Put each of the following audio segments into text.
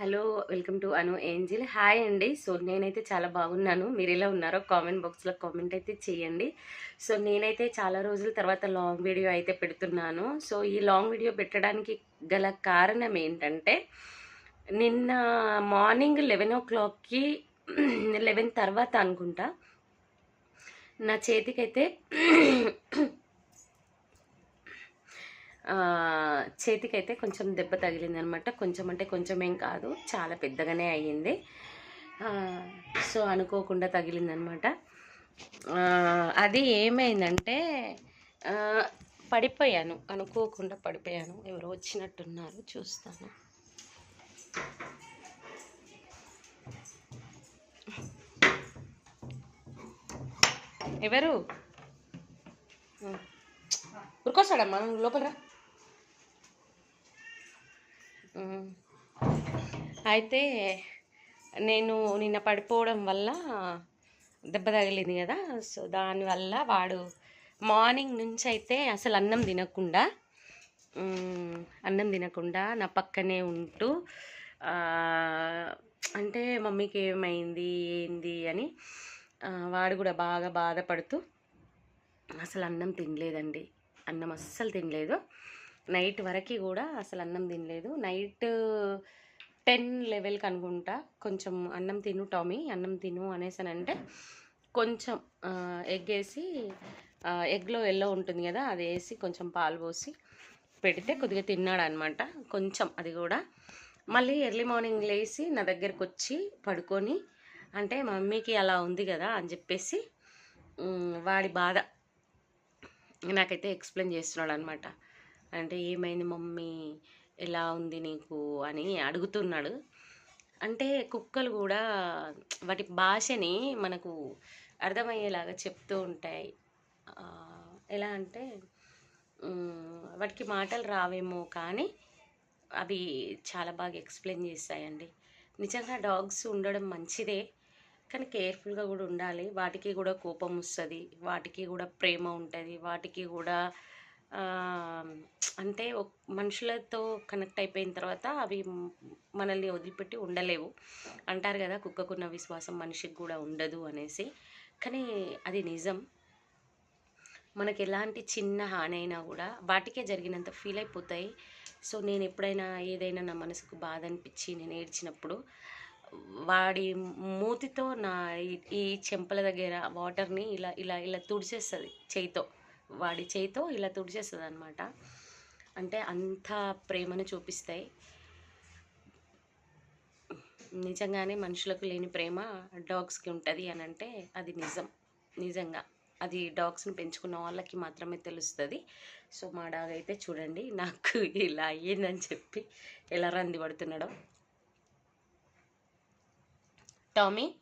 Hello welcome to Anu angel. Hi అండి. So నేనైతే చాలా బాగున్నాను. మీరు ఎలా ఉన్నారో కామెంట్ బాక్స్లో కామెంట్ అయితే చేయండి. సో నేనైతే చాలా రోజుల తర్వాత లాంగ్ వీడియో అయితే పెడుతున్నాను. సో ఈ లాంగ్ వీడియో పెట్టడానికి గల కారణం ఏంటంటే నిన్న మార్నింగ్ లెవెన్ ఓ క్లాక్కి లెవెన్ తర్వాత అనుకుంటా నా చేతికైతే చేతికైతే కొంచెం దెబ్బ తగిలింది అనమాట కొంచెం అంటే కొంచెం ఏం కాదు చాలా పెద్దగానే అయ్యింది. సో అనుకోకుండా తగిలిందనమాట. అది ఏమైందంటే పడిపోయాను. అనుకోకుండా పడిపోయాను. ఎవరో వచ్చినట్టున్నారు చూస్తాను. ఎవరు? ఉరుకొస్తాడమ్మా లోపల రా. అయితే నేను నిన్న పడిపోవడం వల్ల దెబ్బ తగిలింది కదా. సో దానివల్ల వాడు మార్నింగ్ నుంచి అయితే అసలు అన్నం తినకుండా అన్నం తినకుండా నా పక్కనే ఉంటూ అంటే మమ్మీకి ఏమైంది ఏంది అని వాడు కూడా బాగా బాధపడుతూ అసలు అన్నం తినలేదండి. అన్నం అస్సలు తినలేదు. నైట్ వరకు కూడా అసలు అన్నం తినలేదు. నైట్ టెన్ లెవెల్కి అనుకుంటా కొంచెం అన్నం తిను టామీ అన్నం తిను అనేసి అని అంటే కొంచెం ఎగ్ వేసి ఎగ్లో ఎల్లో ఉంటుంది కదా అది వేసి కొంచెం పాలు పోసి పెడితే కొద్దిగా తిన్నాడు అనమాట కొంచెం అది కూడా. మళ్ళీ ఎర్లీ మార్నింగ్ లేచి నా దగ్గరికి వచ్చి పడుకొని అంటే మమ్మీకి అలా ఉంది కదా అని చెప్పేసి వాడి బాధ నాకైతే ఎక్స్ప్లెయిన్ చేస్తున్నాడు అనమాట అంటే ఏమైంది మమ్మీ? ఎలా ఉంది నీకు? అని అడుగుతున్నాడు. అంటే కుక్కలు కూడా వాటి భాషని మనకు అర్థమయ్యేలాగా చెప్తూ ఉంటాయి. ఎలా అంటే వాటికి మాటలు రావేమో కానీ అవి చాలా బాగా ఎక్స్ప్లెయిన్ చేస్తాయండి. నిజంగా డాగ్స్ ఉండడం మంచిదే కానీ కేర్ఫుల్గా కూడా ఉండాలి. వాటికి కూడా కోపం వస్తుంది వాటికి కూడా ప్రేమ ఉంటుంది వాటికి కూడా అంటే మనుషులతో కనెక్ట్ అయిపోయిన తర్వాత అవి మనల్ని వదిలిపెట్టి ఉండలేవు. అంటారు కదా కుక్కకున్న విశ్వాసం మనిషికి కూడా ఉండదు అనేసి. కానీ అది నిజం. మనకి ఎలాంటి చిన్న హాని అయినా కూడా వాటికే జరిగినంత ఫీల్ అయిపోతాయి. సో నేను ఎప్పుడైనా ఏదైనా నా మనసుకు బాధ అనిపించి నేను ఏడ్చినప్పుడు వాడి మూతితో నా ఈ చెంపల దగ్గర వాటర్ని ఇలా ఇలా ఇలా తుడిచేస్తుంది చేయితో. వాడి చేయితో ఇలా తుడిచేస్తుంది అనమాట అంటే అంత ప్రేమను చూపిస్తాయి. నిజంగానే మనుషులకు లేని ప్రేమ డాగ్స్కి ఉంటుంది అని అంటే అది నిజం. నిజంగా. అది డాగ్స్ని పెంచుకున్న వాళ్ళకి మాత్రమే తెలుస్తుంది. సో మా డాగ్ అయితే చూడండి నాకు ఇలా అయ్యిందని చెప్పి ఎలా రంది పడుతున్నాడో. టామీ?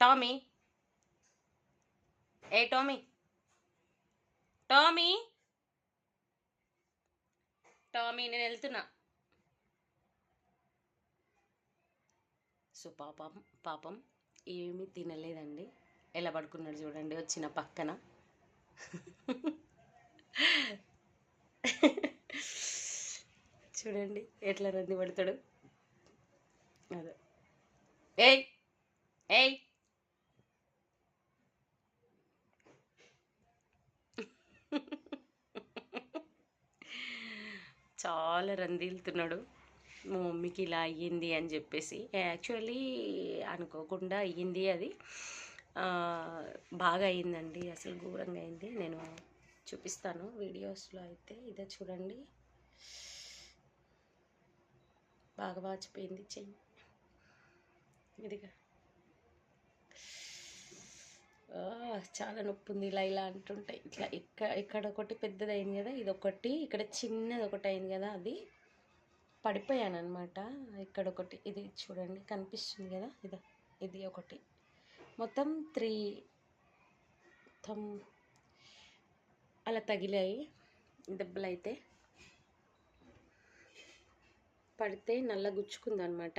టామీ? ఏ టామీ? టామీ? టామీ నేను వెళ్తున్నా. సో పాపం పాపం ఏమీ తినలేదండి. ఎలా పడుకున్నాడు చూడండి వచ్చిన పక్కన. చూడండి ఎట్లా రంది పడతాడు. అదే. ఏయ్! ఏయ్! చాలా రందిల్తున్నాడు మా మమ్మీకి ఇలా అయ్యింది అని చెప్పేసి. యాక్చువల్లీ అనుకోకుండా అయ్యింది అది. బాగా అయ్యిందండి. అసలు ఘోరంగా అయింది నేను చూపిస్తాను వీడియోస్లో అయితే. ఇదే చూడండి. బాగా వాచిపోయింది చెయ్యి. ఇదిగా. చాలా నొప్పి ఉంది ఇలా ఇలా అంటుంటాయి ఇట్లా ఇక్కడ ఇక్కడ ఒకటి పెద్దది అయింది కదా ఇది ఒకటి ఇక్కడ చిన్నది ఒకటి అయింది కదా అది. పడిపోయాను అనమాట ఇక్కడ ఒకటి. ఇది చూడండి కనిపిస్తుంది కదా ఇది ఇది ఒకటి. మొత్తం త్రీ మొత్తం అలా తగిలాయి దెబ్బలు అయితే పడితే నల్ల గుచ్చుకుంది అనమాట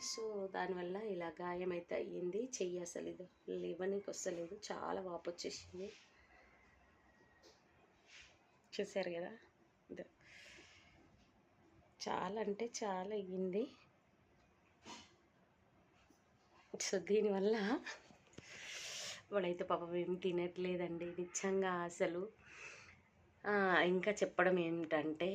సో దానివల్ల ఇలా గాయం అయితే అయ్యింది చెయ్యి అసలు ఇది లేవనికి వస్తలేదు చాలా వాపు వచ్చేసింది చూసారు కదా? చాలా అంటే చాలా అయ్యింది సో దీనివల్ల వాడైతే పాపం ఏం తినట్లేదండి. నిజంగా అసలు. ఇంకా చెప్పడం ఏమిటంటే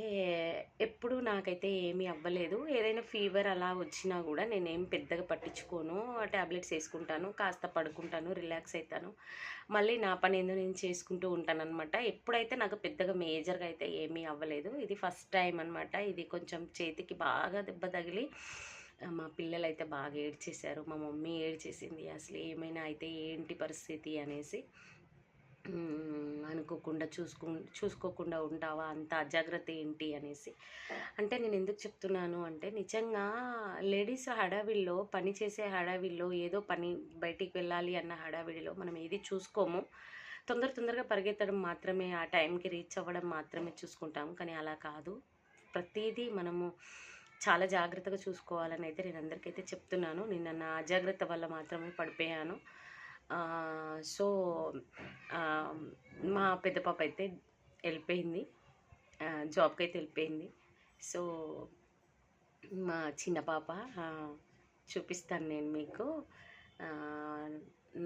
ఎప్పుడు నాకైతే ఏమీ అవ్వలేదు. ఏదైనా ఫీవర్ అలా వచ్చినా కూడా నేనేం పెద్దగా పట్టించుకోను. ట్యాబ్లెట్స్ వేసుకుంటాను కాస్త పడుకుంటాను రిలాక్స్ అవుతాను మళ్ళీ నా పని ఏందో నేను చేసుకుంటూ ఉంటానన్నమాట. ఎప్పుడైతే నాకు పెద్దగా మేజర్గా అయితే ఏమీ అవ్వలేదు. ఇది ఫస్ట్ టైం అనమాట ఇది కొంచెం చేతికి బాగా దెబ్బ తగిలి మా పిల్లలు అయితే బాగా ఏడ్చేశారు. మా మమ్మీ ఏడ్చేసింది. అసలు ఏమైనా అయితే ఏంటి పరిస్థితి అనేసి. అనుకోకుండా చూసుకు చూసుకోకుండా ఉంటావా? అంత అజాగ్రత్త ఏంటి అనేసి. అంటే నేను ఎందుకు చెప్తున్నాను అంటే నిజంగా లేడీస్ హడావిల్లో పని చేసే హడావిల్లో ఏదో పని బయటికి వెళ్ళాలి అన్న హడావిడిలో మనం ఏది చూసుకోము. తొందర తొందరగా పరిగెత్తడం మాత్రమే ఆ టైంకి రీచ్ అవ్వడం మాత్రమే చూసుకుంటాం. కానీ అలా కాదు. ప్రతిదీ మనము చాలా జాగ్రత్తగా చూసుకోవాలని అయితే నేను అందరికైతే చెప్తున్నాను. నిన్న నా అజాగ్రత్త వల్ల మాత్రమే పడిపోయాను. సో మా పెద్ద పాప అయితే వెళ్ళిపోయింది. జాబ్కి అయితే వెళ్ళిపోయింది. సో మా చిన్న పాప చూపిస్తాను నేను మీకు.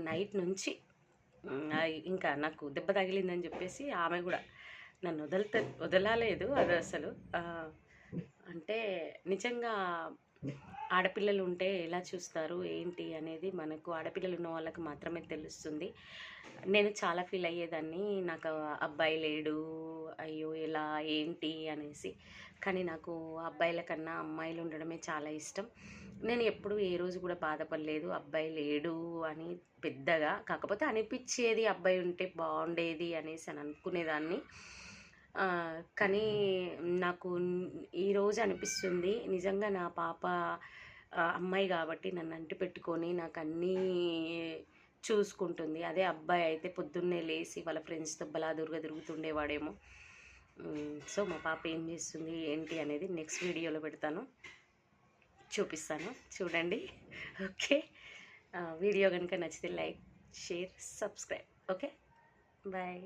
నైట్ నుంచి ఇంకా నాకు దెబ్బ తగిలిందని చెప్పేసి ఆమె కూడా నన్ను వదలత వదలలేదు అది అసలు. అంటే నిజంగా ఆడపిల్లలు ఉంటే ఎలా చూస్తారు ఏంటి అనేది మనకు ఆడపిల్లలు ఉన్న వాళ్ళకి మాత్రమే తెలుస్తుంది. నేను చాలా ఫీల్ అయ్యేదాన్ని నాకు అబ్బాయి లేడు అయ్యో ఎలా ఏంటి అనేసి. కానీ నాకు అబ్బాయిల కన్నా అమ్మాయిలు ఉండడమే చాలా ఇష్టం. నేను ఎప్పుడు ఏ రోజు కూడా బాధపడలేదు అబ్బాయి లేడు అని పెద్దగా. కాకపోతే అనిపించేది అబ్బాయి ఉంటే బాగుండేది అనేసి అని అనుకునేదాన్ని. కానీ నాకు ఈరోజు అనిపిస్తుంది. నిజంగా నా పాప అమ్మాయి కాబట్టి నన్ను అంటి పెట్టుకొని నాకు అన్నీ చూసుకుంటుంది. అదే అబ్బాయి అయితే పొద్దున్నే లేచి వాళ్ళ ఫ్రెండ్స్తో బలాదూరుగా తిరుగుతుండేవాడేమో. సో మా పాప ఏం చేస్తుంది ఏంటి అనేది నెక్స్ట్ వీడియోలో పెడతాను. చూపిస్తాను. చూడండి. ఓకే. వీడియో కనుక నచ్చితే like share subscribe. Okay? Bye.